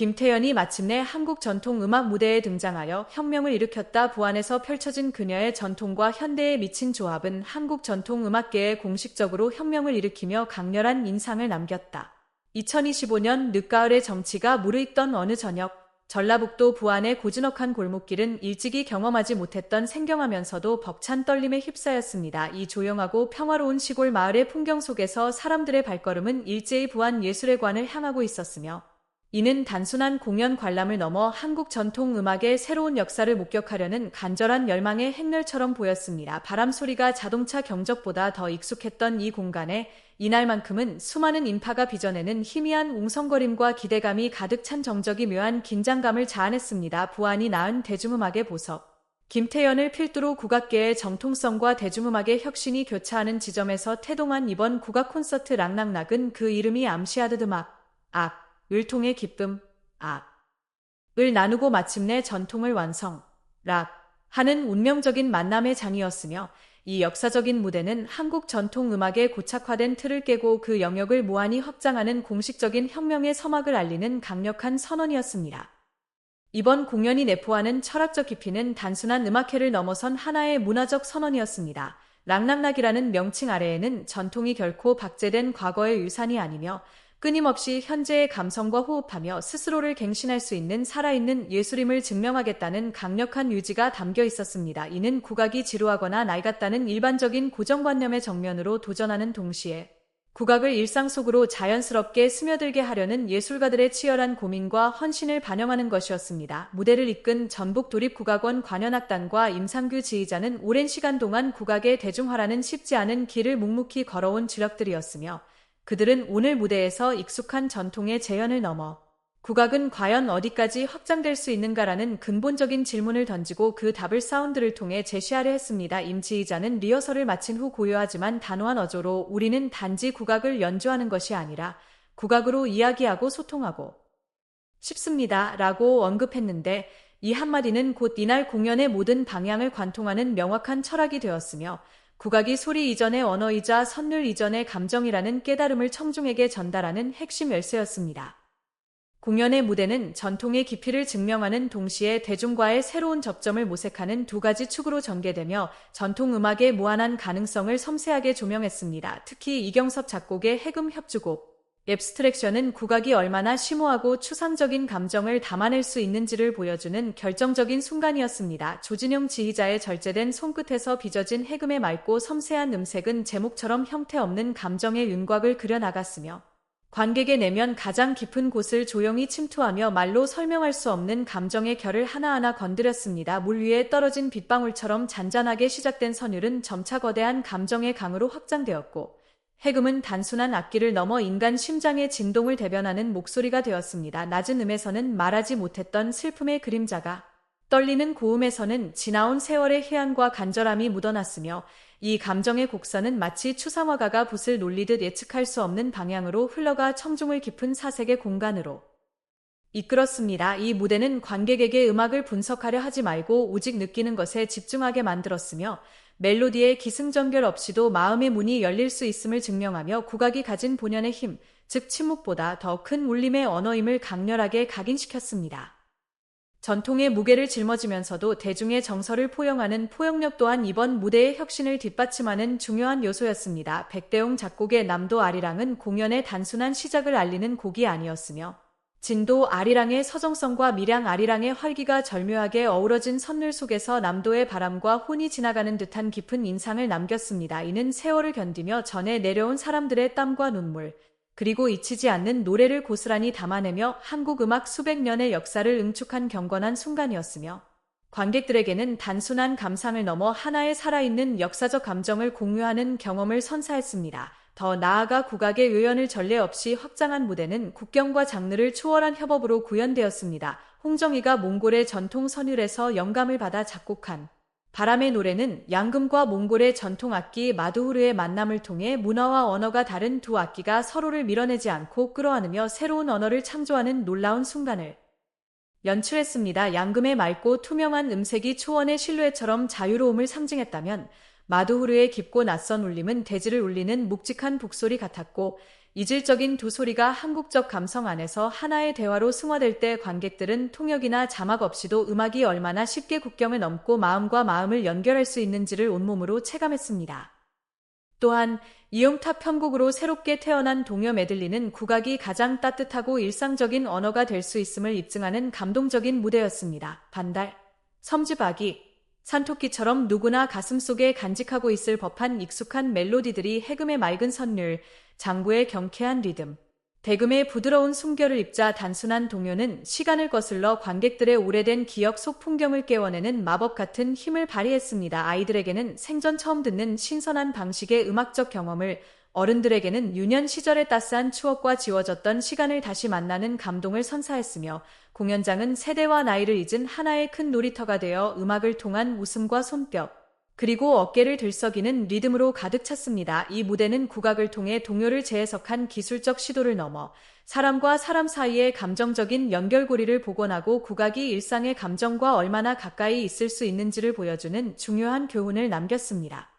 김태연이 마침내 한국 전통 음악 무대에 등장하여 혁명을 일으켰다. 부안에서 펼쳐진 그녀의 전통과 현대에 미친 조합은 한국 전통 음악계에 공식적으로 혁명을 일으키며 강렬한 인상을 남겼다. 2025년 늦가을의 정치가 무르익던 어느 저녁, 전라북도 부안의 고즈넉한 골목길은 일찍이 경험하지 못했던 생경하면서도 벅찬 떨림에 휩싸였습니다. 이 조용하고 평화로운 시골 마을의 풍경 속에서 사람들의 발걸음은 일제히 부안 예술회관을 향하고 있었으며 이는 단순한 공연 관람을 넘어 한국 전통 음악의 새로운 역사를 목격하려는 간절한 열망의 행렬처럼 보였습니다. 바람 소리가 자동차 경적보다 더 익숙했던 이 공간에 이날만큼은 수많은 인파가 빚어내는 희미한 웅성거림과 기대감이 가득 찬 정적이 묘한 긴장감을 자아냈습니다. 부안이 낳은 대중음악의 보석. 김태연을 필두로 국악계의 정통성과 대중음악의 혁신이 교차하는 지점에서 태동한 이번 국악 콘서트 락락락은 그 이름이 암시하듯 음악, 악, 을 통해 기쁨, 악, 을 나누고 마침내 전통을 완성, 락, 하는 운명적인 만남의 장이었으며 이 역사적인 무대는 한국 전통 음악의 고착화된 틀을 깨고 그 영역을 무한히 확장하는 공식적인 혁명의 서막을 알리는 강력한 선언이었습니다. 이번 공연이 내포하는 철학적 깊이는 단순한 음악회를 넘어선 하나의 문화적 선언이었습니다. 락락락이라는 명칭 아래에는 전통이 결코 박제된 과거의 유산이 아니며 끊임없이 현재의 감성과 호흡하며 스스로를 갱신할 수 있는 살아있는 예술임을 증명하겠다는 강력한 유지가 담겨 있었습니다. 이는 국악이 지루하거나 낡았다는 일반적인 고정관념의 정면으로 도전하는 동시에 국악을 일상 속으로 자연스럽게 스며들게 하려는 예술가들의 치열한 고민과 헌신을 반영하는 것이었습니다. 무대를 이끈 전북 도립국악원 관현악단과 임상규 지휘자는 오랜 시간 동안 국악의 대중화라는 쉽지 않은 길을 묵묵히 걸어온 주력들이었으며 그들은 오늘 무대에서 익숙한 전통의 재현을 넘어 국악은 과연 어디까지 확장될 수 있는가라는 근본적인 질문을 던지고 그 답을 사운드를 통해 제시하려 했습니다. 임지희자는 리허설을 마친 후 고요하지만 단호한 어조로 우리는 단지 국악을 연주하는 것이 아니라 국악으로 이야기하고 소통하고 싶습니다. 라고 언급했는데 이 한마디는 곧 이날 공연의 모든 방향을 관통하는 명확한 철학이 되었으며 국악이 소리 이전의 언어이자 선율 이전의 감정이라는 깨달음을 청중에게 전달하는 핵심 열쇠였습니다. 공연의 무대는 전통의 깊이를 증명하는 동시에 대중과의 새로운 접점을 모색하는 두 가지 축으로 전개되며 전통 음악의 무한한 가능성을 섬세하게 조명했습니다. 특히 이경섭 작곡의 해금 협주곡, 앱스트랙션은 국악이 얼마나 심오하고 추상적인 감정을 담아낼 수 있는지를 보여주는 결정적인 순간이었습니다. 조진용 지휘자의 절제된 손끝에서 빚어진 해금의 맑고 섬세한 음색은 제목처럼 형태 없는 감정의 윤곽을 그려나갔으며 관객의 내면 가장 깊은 곳을 조용히 침투하며 말로 설명할 수 없는 감정의 결을 하나하나 건드렸습니다. 물 위에 떨어진 빗방울처럼 잔잔하게 시작된 선율은 점차 거대한 감정의 강으로 확장되었고 해금은 단순한 악기를 넘어 인간 심장의 진동을 대변하는 목소리가 되었습니다. 낮은 음에서는 말하지 못했던 슬픔의 그림자가 떨리는 고음에서는 지나온 세월의 희한과 간절함이 묻어났으며 이 감정의 곡선은 마치 추상화가가 붓을 놀리듯 예측할 수 없는 방향으로 흘러가 청중을 깊은 사색의 공간으로 이끌었습니다. 이 무대는 관객에게 음악을 분석하려 하지 말고 오직 느끼는 것에 집중하게 만들었으며 멜로디의 기승전결 없이도 마음의 문이 열릴 수 있음을 증명하며 국악이 가진 본연의 힘, 즉 침묵보다 더 큰 울림의 언어임을 강렬하게 각인시켰습니다. 전통의 무게를 짊어지면서도 대중의 정서를 포용하는 포용력 또한 이번 무대의 혁신을 뒷받침하는 중요한 요소였습니다. 백대용 작곡의 남도 아리랑은 공연의 단순한 시작을 알리는 곡이 아니었으며 진도 아리랑의 서정성과 밀양 아리랑의 활기가 절묘하게 어우러진 선물 속에서 남도의 바람과 혼이 지나가는 듯한 깊은 인상을 남겼습니다. 이는 세월을 견디며 전에 내려온 사람들의 땀과 눈물, 그리고 잊히지 않는 노래를 고스란히 담아내며 한국 음악 수백 년의 역사를 응축한 경건한 순간이었으며 관객들에게는 단순한 감상을 넘어 하나의 살아있는 역사적 감정을 공유하는 경험을 선사했습니다. 더 나아가 국악의 요연을 전례 없이 확장한 무대는 국경과 장르를 초월한 협업으로 구현되었습니다. 홍정희가 몽골의 전통 선율에서 영감을 받아 작곡한 바람의 노래는 양금과 몽골의 전통 악기 마두후르의 만남을 통해 문화와 언어가 다른 두 악기가 서로를 밀어내지 않고 끌어안으며 새로운 언어를 창조하는 놀라운 순간을 연출했습니다. 양금의 맑고 투명한 음색이 초원의 실루엣처럼 자유로움을 상징했다면 마두후르의 깊고 낯선 울림은 대지를 울리는 묵직한 북소리 같았고 이질적인 두 소리가 한국적 감성 안에서 하나의 대화로 승화될 때 관객들은 통역이나 자막 없이도 음악이 얼마나 쉽게 국경을 넘고 마음과 마음을 연결할 수 있는지를 온몸으로 체감했습니다. 또한 이용탑 편곡으로 새롭게 태어난 동요 메들리는 국악이 가장 따뜻하고 일상적인 언어가 될 수 있음을 입증하는 감동적인 무대였습니다. 반달, 섬지박이, 산토끼처럼 누구나 가슴속에 간직하고 있을 법한 익숙한 멜로디들이 해금의 맑은 선율, 장구의 경쾌한 리듬, 대금의 부드러운 숨결을 입자 단순한 동요는 시간을 거슬러 관객들의 오래된 기억 속 풍경을 깨워내는 마법 같은 힘을 발휘했습니다. 아이들에게는 생전 처음 듣는 신선한 방식의 음악적 경험을 어른들에게는 유년 시절의 따스한 추억과 지워졌던 시간을 다시 만나는 감동을 선사했으며 공연장은 세대와 나이를 잊은 하나의 큰 놀이터가 되어 음악을 통한 웃음과 손뼉, 그리고 어깨를 들썩이는 리듬으로 가득 찼습니다. 이 무대는 국악을 통해 동요를 재해석한 기술적 시도를 넘어 사람과 사람 사이의 감정적인 연결고리를 복원하고 국악이 일상의 감정과 얼마나 가까이 있을 수 있는지를 보여주는 중요한 교훈을 남겼습니다.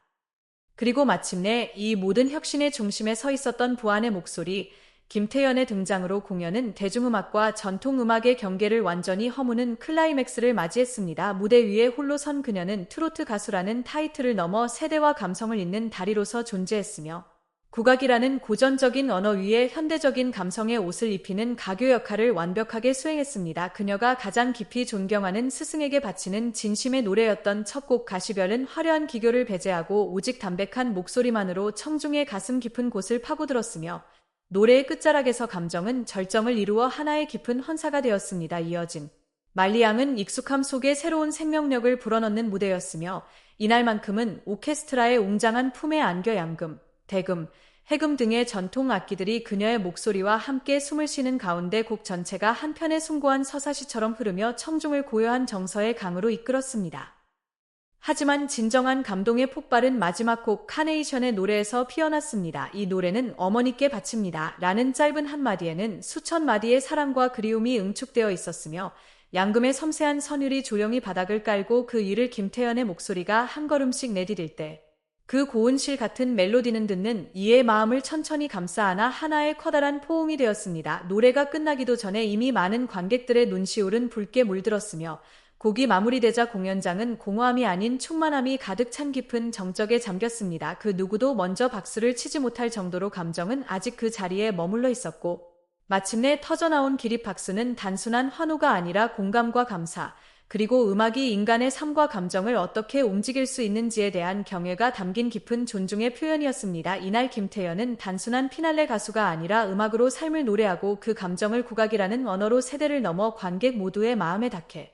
그리고 마침내 이 모든 혁신의 중심에 서 있었던 부안의 목소리, 김태연의 등장으로 공연은 대중음악과 전통음악의 경계를 완전히 허무는 클라이맥스를 맞이했습니다. 무대 위에 홀로 선 그녀는 트로트 가수라는 타이틀을 넘어 세대와 감성을 잇는 다리로서 존재했으며 국악이라는 고전적인 언어 위에 현대적인 감성의 옷을 입히는 가교 역할을 완벽하게 수행했습니다. 그녀가 가장 깊이 존경하는 스승에게 바치는 진심의 노래였던 첫 곡 가시별은 화려한 기교를 배제하고 오직 담백한 목소리만으로 청중의 가슴 깊은 곳을 파고들었으며 노래의 끝자락에서 감정은 절정을 이루어 하나의 깊은 헌사가 되었습니다. 이어진 말리앙은 익숙함 속에 새로운 생명력을 불어넣는 무대였으며 이날만큼은 오케스트라의 웅장한 품에 안겨 양금, 대금, 해금 등의 전통 악기들이 그녀의 목소리와 함께 숨을 쉬는 가운데 곡 전체가 한편의 숭고한 서사시처럼 흐르며 청중을 고요한 정서의 강으로 이끌었습니다. 하지만 진정한 감동의 폭발은 마지막 곡 카네이션의 노래에서 피어났습니다. 이 노래는 어머니께 바칩니다. 라는 짧은 한마디에는 수천 마디의 사랑과 그리움이 응축되어 있었으며 양금의 섬세한 선율이 조용히 바닥을 깔고 그 위를 김태연의 목소리가 한 걸음씩 내디딜 때 그 고운 실 같은 멜로디는 듣는 이의 마음을 천천히 감싸 안아 하나의 커다란 포옹이 되었습니다. 노래가 끝나기도 전에 이미 많은 관객들의 눈시울은 붉게 물들었으며 곡이 마무리되자 공연장은 공허함이 아닌 충만함이 가득 찬 깊은 정적에 잠겼습니다. 그 누구도 먼저 박수를 치지 못할 정도로 감정은 아직 그 자리에 머물러 있었고 마침내 터져나온 기립 박수는 단순한 환호가 아니라 공감과 감사, 그리고 음악이 인간의 삶과 감정을 어떻게 움직일 수 있는지에 대한 경외가 담긴 깊은 존중의 표현이었습니다. 이날 김태연은 단순한 피날레 가수가 아니라 음악으로 삶을 노래하고 그 감정을 국악이라는 언어로 세대를 넘어 관객 모두의 마음에 닿게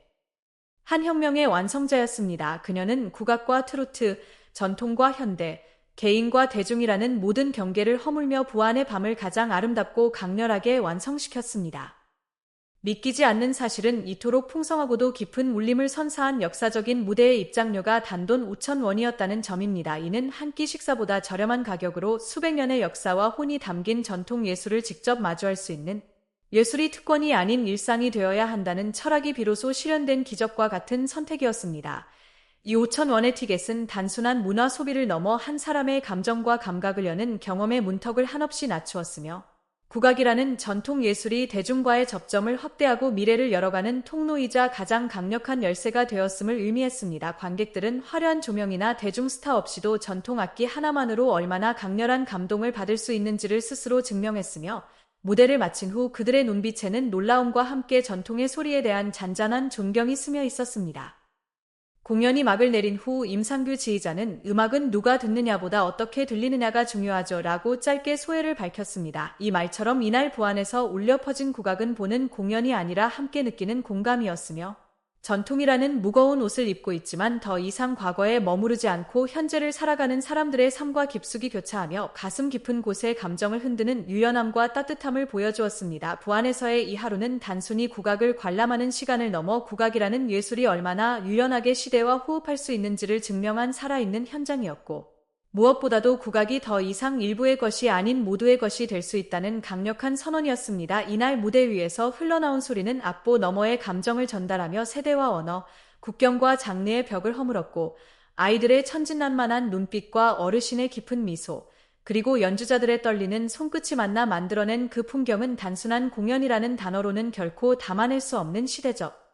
한 혁명의 완성자였습니다. 그녀는 국악과 트로트, 전통과 현대, 개인과 대중이라는 모든 경계를 허물며 부안의 밤을 가장 아름답고 강렬하게 완성시켰습니다. 믿기지 않는 사실은 이토록 풍성하고도 깊은 울림을 선사한 역사적인 무대의 입장료가 단돈 5천 원이었다는 점입니다. 이는 한 끼 식사보다 저렴한 가격으로 수백 년의 역사와 혼이 담긴 전통 예술을 직접 마주할 수 있는 예술이 특권이 아닌 일상이 되어야 한다는 철학이 비로소 실현된 기적과 같은 선택이었습니다. 이 5천 원의 티켓은 단순한 문화 소비를 넘어 한 사람의 감정과 감각을 여는 경험의 문턱을 한없이 낮추었으며 국악이라는 전통 예술이 대중과의 접점을 확대하고 미래를 열어가는 통로이자 가장 강력한 열쇠가 되었음을 의미했습니다. 관객들은 화려한 조명이나 대중 스타 없이도 전통 악기 하나만으로 얼마나 강렬한 감동을 받을 수 있는지를 스스로 증명했으며 무대를 마친 후 그들의 눈빛에는 놀라움과 함께 전통의 소리에 대한 잔잔한 존경이 스며 있었습니다. 공연이 막을 내린 후 임상규 지휘자는 음악은 누가 듣느냐보다 어떻게 들리느냐가 중요하죠 라고 짧게 소회를 밝혔습니다. 이 말처럼 이날 부안에서 울려 퍼진 국악은 보는 공연이 아니라 함께 느끼는 공감이었으며 전통이라는 무거운 옷을 입고 있지만 더 이상 과거에 머무르지 않고 현재를 살아가는 사람들의 삶과 깊숙이 교차하며 가슴 깊은 곳에 감정을 흔드는 유연함과 따뜻함을 보여주었습니다. 부안에서의 이 하루는 단순히 국악을 관람하는 시간을 넘어 국악이라는 예술이 얼마나 유연하게 시대와 호흡할 수 있는지를 증명한 살아있는 현장이었고 무엇보다도 국악이 더 이상 일부의 것이 아닌 모두의 것이 될 수 있다는 강력한 선언이었습니다. 이날 무대 위에서 흘러나온 소리는 앞보 너머의 감정을 전달하며 세대와 언어, 국경과 장르의 벽을 허물었고 아이들의 천진난만한 눈빛과 어르신의 깊은 미소, 그리고 연주자들의 떨리는 손끝이 만나 만들어낸 그 풍경은 단순한 공연이라는 단어로는 결코 담아낼 수 없는 시대적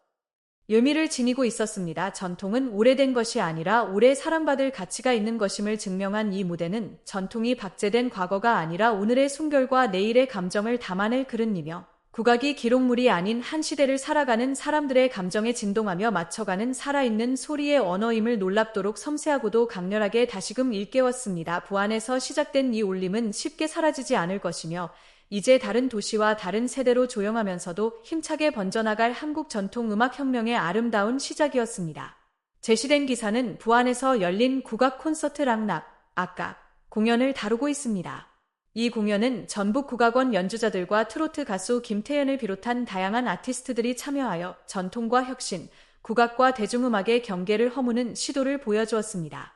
의미를 지니고 있었습니다. 전통은 오래된 것이 아니라 오래 사랑받을 가치가 있는 것임을 증명한 이 무대는 전통이 박제된 과거가 아니라 오늘의 순결과 내일의 감정을 담아낼 그릇이며 국악이 기록물이 아닌 한 시대를 살아가는 사람들의 감정에 진동하며 맞춰가는 살아있는 소리의 언어임을 놀랍도록 섬세하고도 강렬하게 다시금 일깨웠습니다. 부안에서 시작된 이 울림은 쉽게 사라지지 않을 것이며 이제 다른 도시와 다른 세대로 조용하면서도 힘차게 번져나갈 한국 전통 음악 혁명의 아름다운 시작이었습니다. 제시된 기사는 부안에서 열린 국악 콘서트 락락, 아까 공연을 다루고 있습니다. 이 공연은 전북 국악원 연주자들과 트로트 가수 김태연을 비롯한 다양한 아티스트들이 참여하여 전통과 혁신, 국악과 대중음악의 경계를 허무는 시도를 보여주었습니다.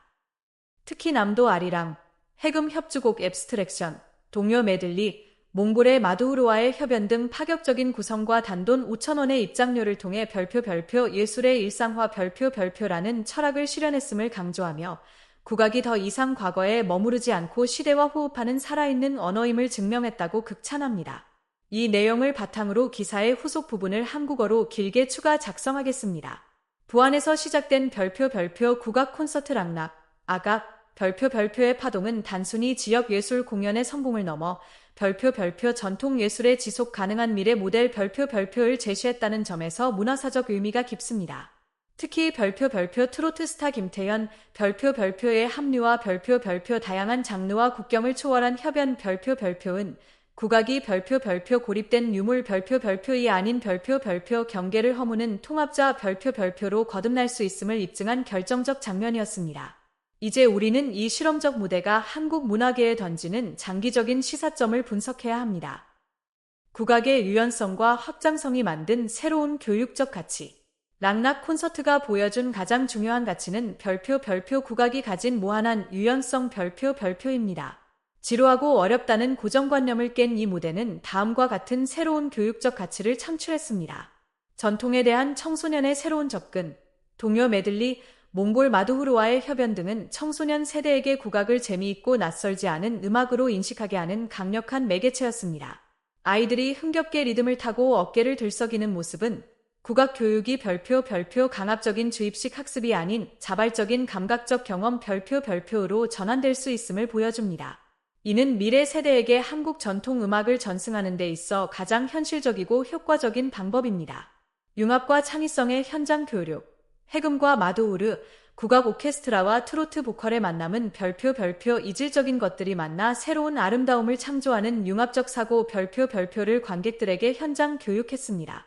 특히 남도 아리랑, 해금 협주곡 앱스트랙션, 동요 메들리, 몽골의 마두우르와의 협연 등 파격적인 구성과 단돈 5천원의 입장료를 통해 별표 별표 예술의 일상화 별표 별표라는 철학을 실현했음을 강조하며 국악이 더 이상 과거에 머무르지 않고 시대와 호흡하는 살아있는 언어임을 증명했다고 극찬합니다. 이 내용을 바탕으로 기사의 후속 부분을 한국어로 길게 추가 작성하겠습니다. 부안에서 시작된 별표 별표 국악 콘서트 락락, 아각, 별표 별표의 파동은 단순히 지역 예술 공연의 성공을 넘어 별표 별표 전통 예술의 지속 가능한 미래 모델 별표 별표를 제시했다는 점에서 문화사적 의미가 깊습니다. 특히 별표 별표 트로트 스타 김태현, 별표 별표의 합류와 별표 별표 다양한 장르와 국경을 초월한 협연 별표 별표은 국악이 별표 별표 고립된 유물 별표 별표이 아닌 별표 별표 경계를 허무는 통합자 별표 별표로 거듭날 수 있음을 입증한 결정적 장면이었습니다. 이제 우리는 이 실험적 무대가 한국 문화계에 던지는 장기적인 시사점을 분석해야 합니다. 국악의 유연성과 확장성이 만든 새로운 교육적 가치. 락락 콘서트가 보여준 가장 중요한 가치는 별표 별표 국악이 가진 무한한 유연성 별표 별표입니다. 지루하고 어렵다는 고정관념을 깬 이 무대는 다음과 같은 새로운 교육적 가치를 창출했습니다. 전통에 대한 청소년의 새로운 접근, 동요 메들리, 몽골 마두후르와의 협연 등은 청소년 세대에게 국악을 재미있고 낯설지 않은 음악으로 인식하게 하는 강력한 매개체였습니다. 아이들이 흥겹게 리듬을 타고 어깨를 들썩이는 모습은 국악 교육이 별표 별표 강압적인 주입식 학습이 아닌 자발적인 감각적 경험 별표 별표로 전환될 수 있음을 보여줍니다. 이는 미래 세대에게 한국 전통 음악을 전승하는 데 있어 가장 현실적이고 효과적인 방법입니다. 융합과 창의성의 현장 교육 해금과 마도우르, 국악 오케스트라와 트로트 보컬의 만남은 별표 별표 이질적인 것들이 만나 새로운 아름다움을 창조하는 융합적 사고 별표 별표를 관객들에게 현장 교육했습니다.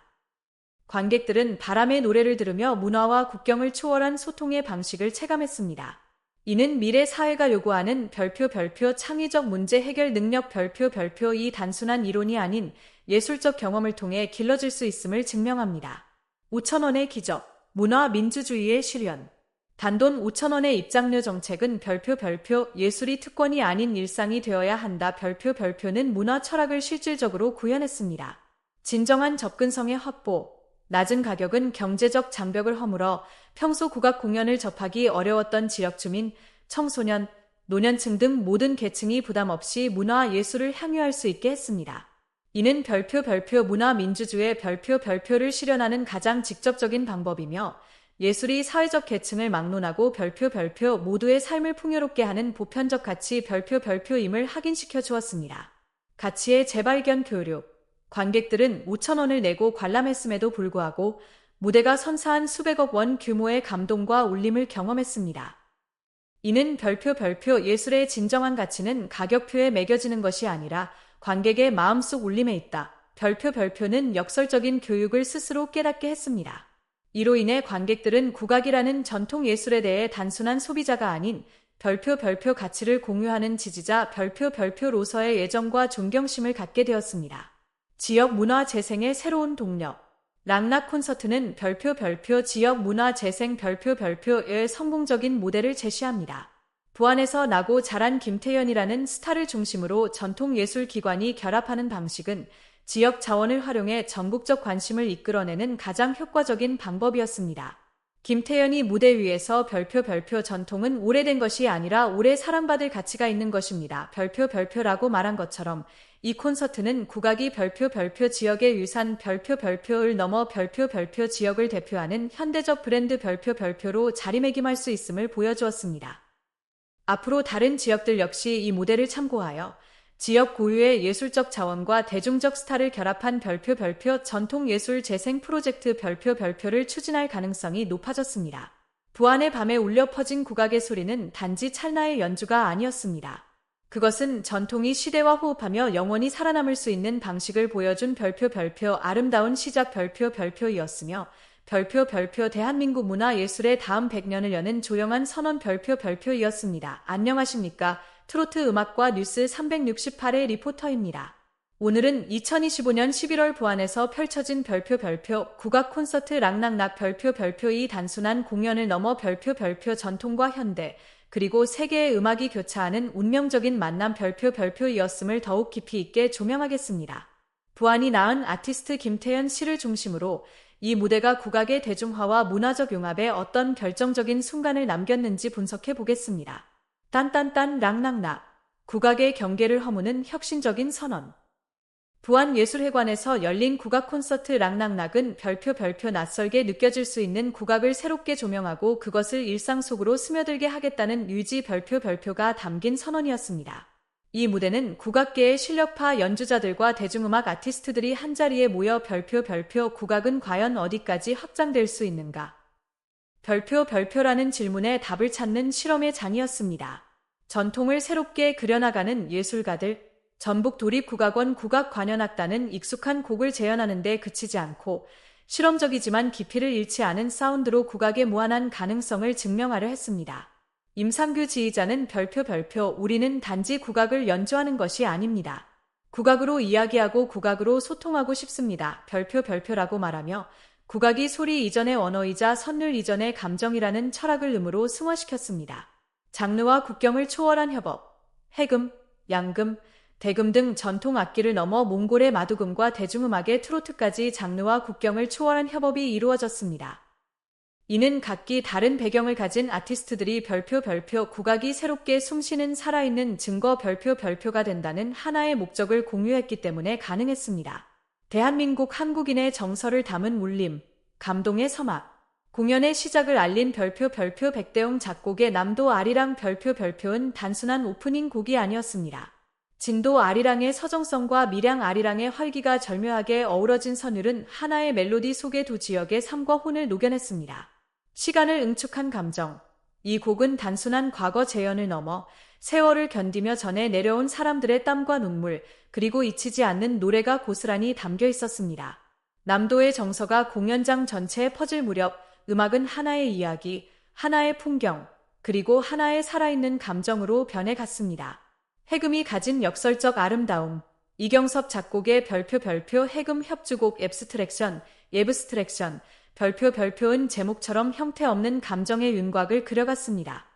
관객들은 바람의 노래를 들으며 문화와 국경을 초월한 소통의 방식을 체감했습니다. 이는 미래 사회가 요구하는 별표 별표 창의적 문제 해결 능력 별표 별표 이 단순한 이론이 아닌 예술적 경험을 통해 길러질 수 있음을 증명합니다. 5천원의 기적 문화 민주주의의 실현. 단돈 5천원의 입장료 정책은 별표 별표 예술이 특권이 아닌 일상이 되어야 한다. 별표 별표는 문화 철학을 실질적으로 구현했습니다. 진정한 접근성의 확보. 낮은 가격은 경제적 장벽을 허물어 평소 국악 공연을 접하기 어려웠던 지역 주민, 청소년, 노년층 등 모든 계층이 부담 없이 문화 예술을 향유할 수 있게 했습니다. 이는 별표 별표 문화 민주주의 별표 별표를 실현하는 가장 직접적인 방법이며 예술이 사회적 계층을 막론하고 별표 별표 모두의 삶을 풍요롭게 하는 보편적 가치 별표 별표임을 확인시켜 주었습니다. 가치의 재발견 교육. 관객들은 5천원을 내고 관람했음에도 불구하고 무대가 선사한 수백억 원 규모의 감동과 울림을 경험했습니다. 이는 별표 별표 예술의 진정한 가치는 가격표에 매겨지는 것이 아니라 관객의 마음속 울림에 있다. 별표 별표는 역설적인 교육을 스스로 깨닫게 했습니다. 이로 인해 관객들은 국악이라는 전통 예술에 대해 단순한 소비자가 아닌 별표 별표 가치를 공유하는 지지자 별표 별표로서의 예정과 존경심을 갖게 되었습니다. 지역 문화 재생의 새로운 동력. 락락 콘서트는 별표 별표 지역 문화 재생 별표 별표의 성공적인 모델을 제시합니다. 부안에서 나고 자란 김태연이라는 스타를 중심으로 전통예술기관이 결합하는 방식은 지역 자원을 활용해 전국적 관심을 이끌어내는 가장 효과적인 방법이었습니다. 김태연이 무대 위에서 별표 별표 전통은 오래된 것이 아니라 오래 사랑받을 가치가 있는 것입니다. 별표 별표라고 말한 것처럼 이 콘서트는 국악이 별표 별표 지역의 유산 별표 별표를 넘어 별표 별표 지역을 대표하는 현대적 브랜드 별표 별표로 자리매김할 수 있음을 보여주었습니다. 앞으로 다른 지역들 역시 이 모델을 참고하여 지역 고유의 예술적 자원과 대중적 스타를 결합한 별표 별표 전통 예술 재생 프로젝트 별표 별표를 추진할 가능성이 높아졌습니다. 부안의 밤에 울려 퍼진 국악의 소리는 단지 찰나의 연주가 아니었습니다. 그것은 전통이 시대와 호흡하며 영원히 살아남을 수 있는 방식을 보여준 별표 별표 아름다운 시작 별표 별표이었으며 별표 별표 대한민국 문화예술의 다음 100년을 여는 조영한 선언 별표 별표이었습니다. 안녕하십니까. 트로트 음악과 뉴스 368의 리포터입니다. 오늘은 2025년 11월 부안에서 펼쳐진 별표 별표 국악 콘서트 락낙낙 별표 별표 이 단순한 공연을 넘어 별표 별표 전통과 현대 그리고 세계의 음악이 교차하는 운명적인 만남 별표 별표이었음을 더욱 깊이 있게 조명하겠습니다. 부안이 낳은 아티스트 김태현 씨를 중심으로 이 무대가 국악의 대중화와 문화적 융합에 어떤 결정적인 순간을 남겼는지 분석해 보겠습니다. 딴딴딴 랑랑락 국악의 경계를 허무는 혁신적인 선언 부안예술회관에서 열린 국악 콘서트 랑랑락은 별표 별표 낯설게 느껴질 수 있는 국악을 새롭게 조명하고 그것을 일상 속으로 스며들게 하겠다는 유지 별표 별표가 담긴 선언이었습니다. 이 무대는 국악계의 실력파 연주자들과 대중음악 아티스트들이 한자리에 모여 별표 별표 국악은 과연 어디까지 확장될 수 있는가? 별표 별표라는 질문에 답을 찾는 실험의 장이었습니다. 전통을 새롭게 그려나가는 예술가들, 전북 도립국악원 국악관현악단은 익숙한 곡을 재현하는 데 그치지 않고 실험적이지만 깊이를 잃지 않은 사운드로 국악의 무한한 가능성을 증명하려 했습니다. 임상규 지휘자는 별표 별표 우리는 단지 국악을 연주하는 것이 아닙니다. 국악으로 이야기하고 국악으로 소통하고 싶습니다. 별표 별표라고 말하며 국악이 소리 이전의 언어이자 선율 이전의 감정이라는 철학을 음으로 승화시켰습니다. 장르와 국경을 초월한 협업, 해금, 양금, 대금 등 전통 악기를 넘어 몽골의 마두금과 대중음악의 트로트까지 장르와 국경을 초월한 협업이 이루어졌습니다. 이는 각기 다른 배경을 가진 아티스트들이 별표 별표 국악이 새롭게 숨쉬는 살아있는 증거 별표 별표가 된다는 하나의 목적을 공유했기 때문에 가능했습니다. 대한민국 한국인의 정서를 담은 울림, 감동의 서막. 공연의 시작을 알린 별표 별표 백대용 작곡의 남도 아리랑 별표 별표는 단순한 오프닝 곡이 아니었습니다. 진도 아리랑의 서정성과 밀양 아리랑의 활기가 절묘하게 어우러진 선율은 하나의 멜로디 속의 두 지역의 삶과 혼을 녹여냈습니다. 시간을 응축한 감정. 이 곡은 단순한 과거 재현을 넘어 세월을 견디며 전해 내려온 사람들의 땀과 눈물, 그리고 잊히지 않는 노래가 고스란히 담겨 있었습니다. 남도의 정서가 공연장 전체에 퍼질 무렵 음악은 하나의 이야기, 하나의 풍경, 그리고 하나의 살아있는 감정으로 변해갔습니다. 해금이 가진 역설적 아름다움, 이경섭 작곡의 별표 별표 해금 협주곡 앱스트랙션, 예브스트랙션, 별표 별표은 제목처럼 형태 없는 감정의 윤곽을 그려갔습니다.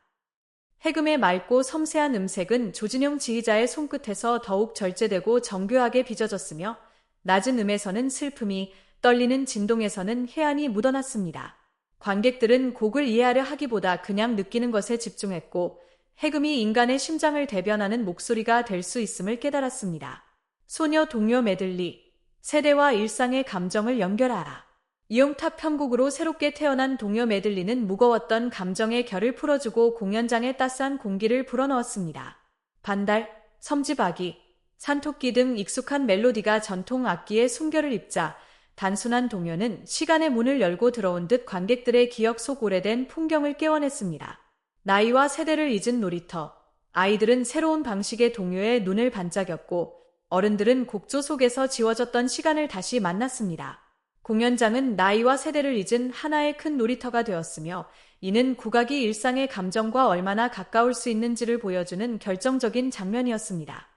해금의 맑고 섬세한 음색은 조진용 지휘자의 손끝에서 더욱 절제되고 정교하게 빚어졌으며 낮은 음에서는 슬픔이 떨리는 진동에서는 해안이 묻어났습니다. 관객들은 곡을 이해하려 하기보다 그냥 느끼는 것에 집중했고 해금이 인간의 심장을 대변하는 목소리가 될 수 있음을 깨달았습니다. 소녀 동요 메들리 세대와 일상의 감정을 연결하라. 이용탑 편곡으로 새롭게 태어난 동요 메들리는 무거웠던 감정의 결을 풀어주고 공연장에 따스한 공기를 불어넣었습니다. 반달, 섬지박이, 산토끼 등 익숙한 멜로디가 전통 악기의 숨결을 입자 단순한 동요는 시간의 문을 열고 들어온 듯 관객들의 기억 속 오래된 풍경을 깨워냈습니다. 나이와 세대를 잊은 놀이터, 아이들은 새로운 방식의 동요에 눈을 반짝였고 어른들은 곡조 속에서 지워졌던 시간을 다시 만났습니다. 공연장은 나이와 세대를 잊은 하나의 큰 놀이터가 되었으며 이는 국악이 일상의 감정과 얼마나 가까울 수 있는지를 보여주는 결정적인 장면이었습니다.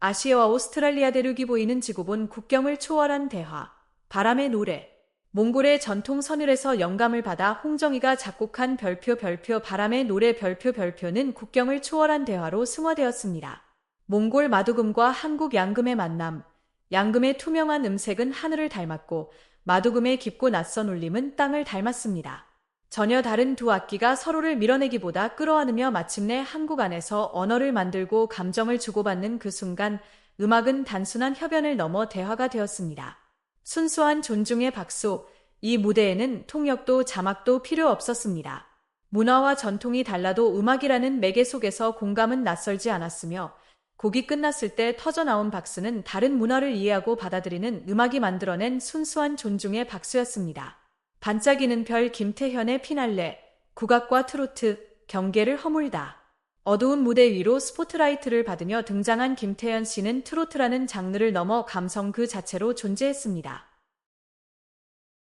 아시아와 오스트랄리아 대륙이 보이는 지구본 국경을 초월한 대화, 바람의 노래, 몽골의 전통 선율에서 영감을 받아 홍정이가 작곡한 별표 별표 바람의 노래 별표 별표는 국경을 초월한 대화로 승화되었습니다. 몽골 마두금과 한국 양금의 만남, 양금의 투명한 음색은 하늘을 닮았고 마두금의 깊고 낯선 울림은 땅을 닮았습니다. 전혀 다른 두 악기가 서로를 밀어내기보다 끌어안으며 마침내 한국 안에서 언어를 만들고 감정을 주고받는 그 순간 음악은 단순한 협연을 넘어 대화가 되었습니다. 순수한 존중의 박수, 이 무대에는 통역도 자막도 필요 없었습니다. 문화와 전통이 달라도 음악이라는 매개 속에서 공감은 낯설지 않았으며 곡이 끝났을 때 터져나온 박수는 다른 문화를 이해하고 받아들이는 음악이 만들어낸 순수한 존중의 박수였습니다. 반짝이는 별 김태현의 피날레, 국악과 트로트, 경계를 허물다. 어두운 무대 위로 스포트라이트를 받으며 등장한 김태현 씨는 트로트라는 장르를 넘어 감성 그 자체로 존재했습니다.